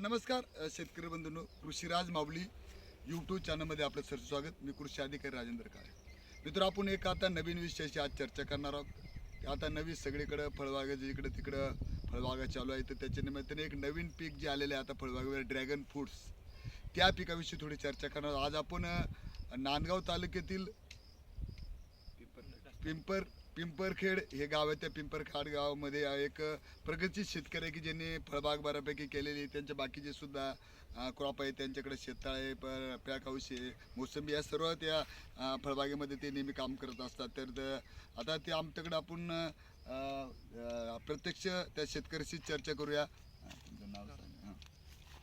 नमस्कार शेतकरी बंधूंनो कृषीराज माऊली यूट्यूब चॅनलमध्ये आपलं सर स्वागत. मी कृषी अधिकारी राजेंद्र काळे. मित्र आपण एक आता नवीन विषयाची आज चर्चा करणार आहोत. आता नवीन सगळीकडं फळबागा इकडं तिकडं फळबागा चालू आहे तर त्याच्या निमित्ताने एक नवीन पीक जे आलेलं आहे आता फळबागेवर ड्रॅगन फ्रूट्स त्या पिकाविषयी थोडी चर्चा करणार आहोत. आज आपण नांदगाव तालुक्यातील पिंपर पिंपरखेड हे गाव आहे. त्या पिंपरखेड गावामध्ये एक प्रगतशील शेतकरी आहे की ज्यांनी फळबाग बऱ्यापैकी केलेली आहे. त्यांच्या बाकीचे सुद्धा क्रॉप आहे त्यांच्याकडे शेततळ आहे प पॅक आहे मोसंबी या सर्व त्या फळबागेमध्ये ते नेहमी काम करत असतात. तर आता ते आमच्याकडे आपण प्रत्यक्ष त्या शेतकऱ्याशी चर्चा करूया. तुमचं नाव सांगा.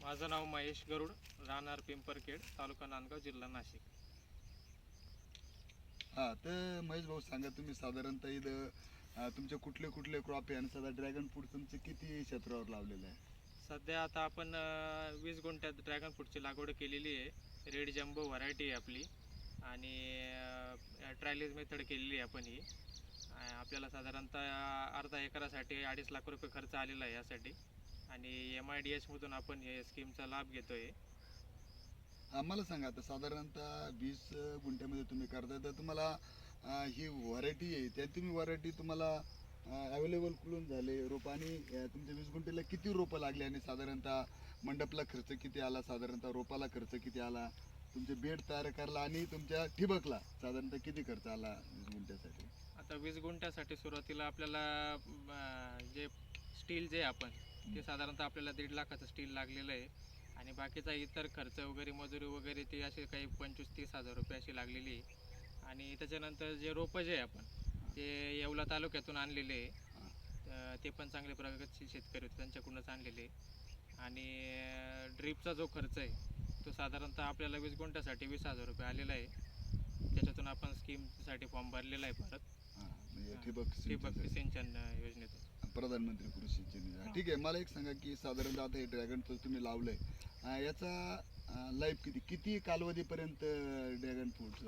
माझं नाव महेश गरुड राहणार पिंपरखेड तालुका नांदगाव जिल्हा नाशिक. हा तर महेश भाऊ सांगा तुम्ही साधारणतः इथं अं, तुमचे कुठले कुठले क्रॉप आहे आणि सध्या ड्रॅगन फ्रूट तुमचे किती क्षेत्रावर लावलेलं आहे? सध्या आता आपण अं, वीस गुंठ्यात ड्रॅगन फ्रूटची लागवड केलेली आहे. रेड जम्बो व्हरायटी आहे आपली. आणि ट्रायलेज मेथड केलेली आहे आपण ही. अं, आपल्याला साधारणतः अर्धा एकरासाठी अडीच लाख रुपये खर्च आलेला आहे यासाठी. आणि एम आय डी एसमधून आपण हे स्कीमचा लाभ घेतो आहे आम्हाला सांगा आता साधारणतः वीस गुंठ्यामध्ये तुम्ही करताय तर तुम्हाला अं, ही व्हरायटी आहे त्या तुम्ही व्हरायटी तुम्हाला अवेलेबल कुठून झाले? रोप आणि अं, तुमच्या वीस गुंठ्याला किती रोपं लागले आणि साधारणतः मंडपला खर्च किती आला? साधारणतः रोपाला खर्च किती आला? तुमचे बेड तयार करायला आणि तुमच्या ठिबकला साधारणतः किती खर्च आला वीस गुंठ्यासाठी? आता वीस गुंठ्यासाठी सुरुवातीला आपल्याला अं, जे स्टील जे आहे आपण ते साधारणतः आपल्याला दीड लाखाचं स्टील लागलेलं आहे. आणि बाकीचा इतर खर्च वगैरे मजुरी वगैरे ते असे काही पंचवीस तीस हजार रुपये अशी लागलेली आहे. आणि त्याच्यानंतर जे रोपं जे आहे आपण ते येवला तालुक्यातून आणलेले आहे. ते पण चांगले प्रगतशील शेतकरी होते त्यांच्याकडूनच आणलेले आणि ड्रीपचा जो खर्च आहे तो साधारणतः आपल्याला वीस गुंठ्यासाठी वीस हजार रुपये आलेला आहे. त्याच्यातून आपण स्कीमसाठी फॉर्म भरलेला आहे परत. म्हणजे ठिबक सिंचन. प्रधानमंत्री कृषी सिंचन योजना. ठीक आहे मला एक सांगा की साधारणतः आता हे ड्रॅगन फ्रूट तुम्ही लावलंय. अं, याचा लाईफ किती किती कालावधीपर्यंत ड्रॅगन फ्रूट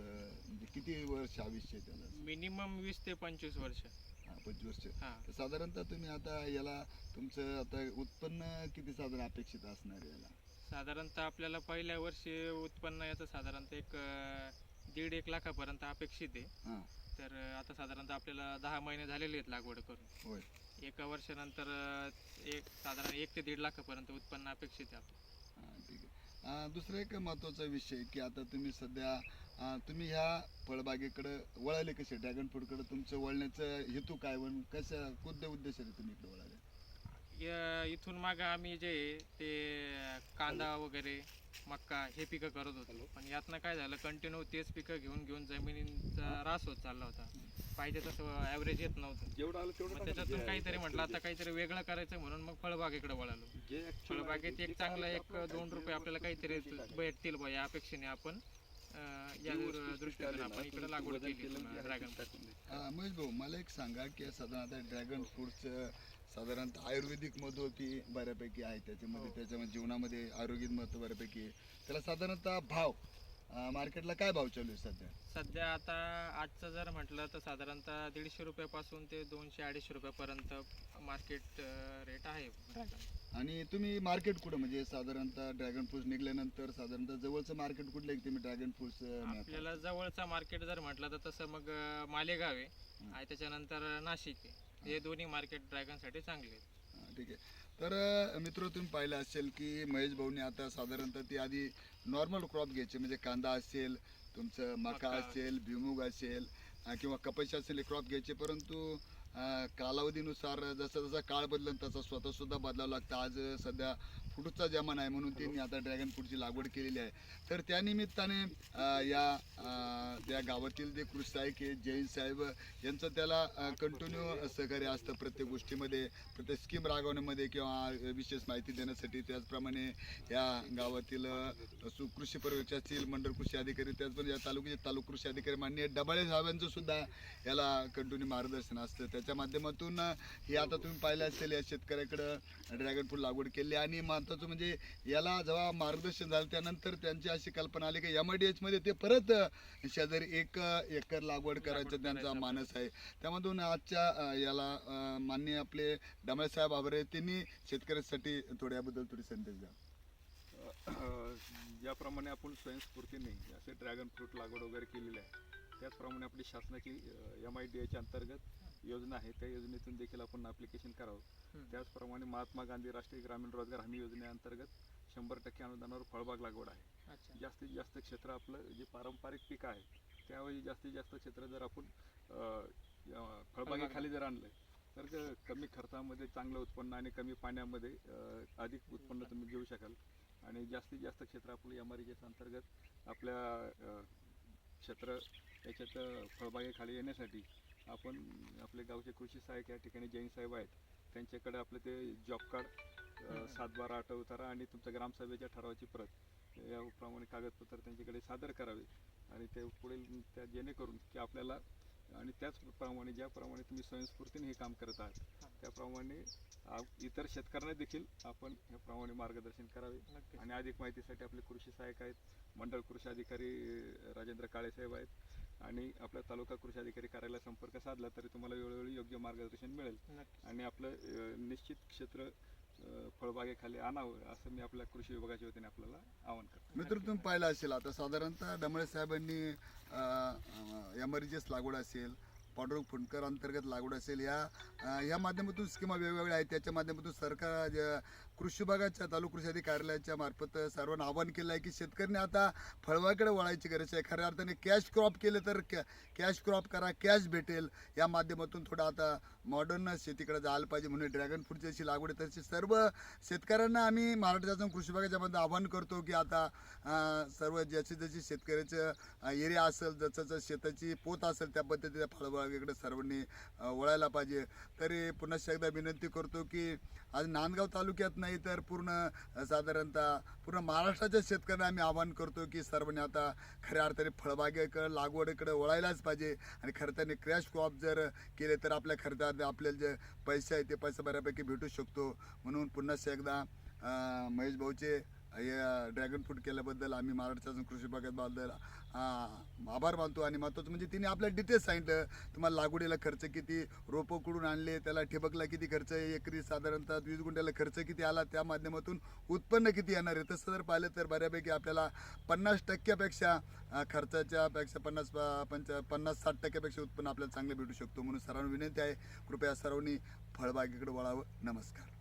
म्हणजे किती वर्ष आयुष्य आहे त्याला? मिनिमम वीस ते पंचवीस वर्ष. हा, पंचवीस वर्ष. हां. तर साधारणतः तुम्ही आता याला तुमचं आता उत्पन्न किती साधारण अपेक्षित असणार आहे याला? साधारणतः आपल्याला पहिल्या वर्षी उत्पन्न याचं साधारणतः एक अं, दीड एक लाखापर्यंत अपेक्षित आहे. हां. तर अं, आता साधारणतः आपल्याला दहा महिने झालेले आहेत लागवड करून. होय. एका वर्षानंतर एक साधारण एक ते दीड लाखापर्यंत उत्पन्न अपेक्षित आहे ठीक आहे. दुसरा एक महत्त्वाचा विषय की आता तुम्ही सध्या तुम्ही ह्या फळबागेकडं वळाले कसे? ड्रॅगन फ्रूटकडं तुमचं वळण्याचं हेतू काय? कसं कशा कोणत्या उद्देशाने तुम्ही इकडे वळाले? या इथून मागं आम्ही जे आहे ते कांदा वगैरे मक्का हे पिकं करत होतो. पण यातनं काय झालं कंटिन्यू तेच पिकं घेऊन घेऊन जमिनीचा ऱ्हास होत चालला होता. पाहिजे तसं ॲव्हरेज येत नव्हतं. जेवढं आलं तेवढं मग. त्याच्यातून काहीतरी म्हटलं आता काहीतरी वेगळं करायचं म्हणून मग फळबागेकडे वळालो. फळबागेत एक चांगलं एक दोन रुपये आपल्याला काहीतरी भेटतील बा या अपेक्षेने आपण या जी वस्तू दृष्टीतून आली ना, आपण इकडे तुम्ही लागवड वजन केली केलं की ड्रॅगन टाकून दे. अं, महेश भाऊ मला एक सांगा की साधारण आता ड्रॅगन फ्रूटचं साधारणतः आयुर्वेदिक महत्त्व बऱ्यापैकी आहे त्याच्यामध्ये हो. त्याच्यामध्ये जीवनामध्ये आरोग्य महत्त्व बऱ्यापैकी आहे. त्याला साधारणतः भाव अं, मार्केटला काय भाव चालू आहे सध्या? सध्या आता आजचं जर म्हटलं तर साधारणतः दीडशे रुपयापासून ते दोनशे अडीचशे रुपयापर्यंत मार्केट रेट आहे. आणि तुम्ही मार्केट कुठं म्हणजे साधारणतः ड्रॅगन फ्रूट निघाल्यानंतर साधारणतः जवळचं मार्केट कुठलं आहे की तुम्ही ड्रॅगन फ्रूट्स आपल्याला जवळचा मार्केट जर म्हटलं तर तसं मग अं, मालेगाव आहे. आणि त्याच्यानंतर नाशिक आहे. हे दोन्ही मार्केट ड्रॅगनसाठी चांगले आहेत हा, ठीक आहे तर मित्र तुम्ही पाहिलं असेल की महेश भाऊने आता साधारणतः ती आधी नॉर्मल क्रॉप घ्यायचे म्हणजे कांदा असेल तुमचं मका मका. असेल भुईमुग असेल अ, किंवा कपाशी असेल हे क्रॉप घ्यायचे परंतु कालावधीनुसार जसा जसा काळ बदलन तसा स्वतः सुद्धा बदलावं लागतं. आज सध्या फ्रूटचा जमाना आहे म्हणून त्यांनी आता ड्रॅगन फ्रूटची लागवड केलेली आहे. तर त्या निमित्ताने या त्या गावातील जे कृषी सहाय्यक आहे जैन साहेब यांचं त्याला कंटिन्यू सहकार्य असतं प्रत्येक गोष्टीमध्ये प्रत्येक स्कीम रागवण्यामध्ये किंवा विशेष माहिती देण्यासाठी. त्याचप्रमाणे या गावातील कृषी पर्यवेक्षक असतील मंडळ कृषी अधिकारी त्याचप्रमाणे या तालुक्याचे तालुका कृषी अधिकारी माननीय डबाळे साहेबांचं सुद्धा याला कंटिन्यू मार्गदर्शन असतं. त्याच्या माध्यमातून अ, हे आता तुम्ही पाहिलं असेल या शेतकऱ्याकडं ड्रॅगन फ्रूट लागवड केली आणि महत्त्वाचं म्हणजे याला जेव्हा मार्गदर्शन झालं त्यानंतर त्यांची अशी कल्पना आली की एम आय डी एचमध्ये ते परत शेजारी एक एकर लागवड करायचं त्यांचा. मानस आहे. त्यामधून आजच्या याला अ, माननीय आपले डमाळे साहेब आभारे त्यांनी शेतकऱ्यांसाठी थोड्याबद्दल थोडी संदेश द्या. ज्याप्रमाणे आपण स्वयंस्फूर्तीने असे ड्रॅगन फ्रूट लागवड वगैरे केलेली आहे त्याचप्रमाणे आपली शासनाची एम आय डी एच्या अंतर्गत योजना आहे त्या योजनेतून देखील आपण ॲप्लिकेशन करावं. त्याचप्रमाणे महात्मा गांधी राष्ट्रीय ग्रामीण रोजगार हमी योजनेअंतर्गत शंभर टक्के अनुदानावर फळबाग लागवड आहे. जास्तीत जास्त क्षेत्र आपलं जे पारंपरिक पीक आहे त्यावेळी जास्तीत जास्त क्षेत्र जर आपण फळबागेखाली जर आणलं तर कमी खर्चामध्ये चांगलं उत्पन्न आणि कमी पाण्यामध्ये अधिक उत्पन्न तुम्ही घेऊ शकाल. आणि जास्तीत जास्त क्षेत्र आपलं एम आर अंतर्गत आपल्या क्षेत्र याच्यात फळबागेखाली येण्यासाठी आपण आपले गावचे कृषी सहाय्यक या ठिकाणी जैन साहेब आहेत. त्यांच्याकडे आपलं ते जॉब कार्ड सात बारा आठ उतारा आणि तुमच्या ग्रामसभेच्या ठरावाची प्रत. याप्रमाणे कागदपत्र त्यांच्याकडे सादर करावे आणि ते पुढील त्या जेणेकरून की आपल्याला आणि त्याचप्रमाणे ज्याप्रमाणे तुम्ही स्वयंस्फूर्तीने हे काम करत आहात त्याप्रमाणे इतर शेतकऱ्यांना देखील आपण याप्रमाणे मार्गदर्शन करावे. आणि अधिक माहितीसाठी आपले कृषी सहाय्यक आहेत. मंडळ कृषी अधिकारी राजेंद्र काळेसाहेब आहेत. आणि आपला तालुका कृषी अधिकारी कार्यालयाला संपर्क साधला तरी तुम्हाला वेळोवेळी योग्य मार्गदर्शन मिळेल. आणि आपलं निश्चित क्षेत्र फळबागेखाली आणावं असं मी आपल्या कृषी विभागाच्या वतीने आपल्याला आवाहन करतो. मित्र तुम्ही पाहिलं असेल आता साधारणतः डमळे साहेबांनी एमर्जन्स लागवड असेल पांडुरंग फुंडकर अंतर्गत लागवड असेल या या माध्यमातून स्कीमा वेगवेगळ्या आहेत त्याच्या माध्यमातून सरकार ज्या कृषी विभागाच्या तालुका कृषी अधिकारी कार्यालयाच्या मार्फत सर्वांना आवाहन केलं आहे की शेतकऱ्यांनी आता फळबागेकडे वळायची गरज आहे. खऱ्या अर्थाने कॅश क्रॉप केलं तर कॅ कॅश क्रॉप करा कॅश भेटेल. या माध्यमातून थोडं आता मॉडर्न शेतीकडे जायला पाहिजे म्हणून ड्रॅगन फ्रूटची अशी लागवड आहे. तशी सर्व शेतकऱ्यांना आम्ही महाराष्ट्र शासन कृषी विभागाच्या मध्ये आवाहन करतो की आता सर्व ज्याची जशी शेतकऱ्याचं एरिया असेल जसं जसं शेताची पोत असेल त्या पद्धतीच्या फळबागेकडे सर्वांनी वळायला पाहिजे. तरी पुन्हा एकदा विनंती करतो की आज नांदगाव तालुक्यात नाही तर पूर्ण साधारणतः पूर्ण महाराष्ट्राच्या शेतकऱ्यांना आम्ही आवाहन करतो की सर्वांनी आता खऱ्या अर्थाने फळबागेकडं लागवडीकडे वळायलाच पाहिजे आणि खर्चाने क्रॅश क्रॉप जर केले तर आपल्या खर्चात आपल्याला जे पैसे आहे ते पैसे बऱ्यापैकी भेटू शकतो. म्हणून पुन्हा एकदा महेश भाऊचे हे ड्रॅगन फ्रूट केल्याबद्दल आम्ही महाराष्ट्र शासन कृषी विभागाबद्दल आभार मानतो आणि महत्त्वाचं म्हणजे तिने आपल्या डिटेल्स सांगितलं. तुम्हाला लागवडीला खर्च किती रोपं कुठून आणले त्याला ठिबकला किती खर्च आहे एकरी साधारणतः वीस गुंठ्याला खर्च किती आला त्या माध्यमातून उत्पन्न किती येणार आहे? तसं जर पाहिलं तर बऱ्यापैकी आपल्याला पन्नास टक्क्यापेक्षा खर्चाच्या पेक्षा पन्नास पंच पन्नास साठ टक्क्यापेक्षा उत्पन्न आपल्याला चांगलं भेटू शकतो. म्हणून सर्वांना विनंती आहे. कृपया सर्वांनी फळबागेकडे वळावं. नमस्कार.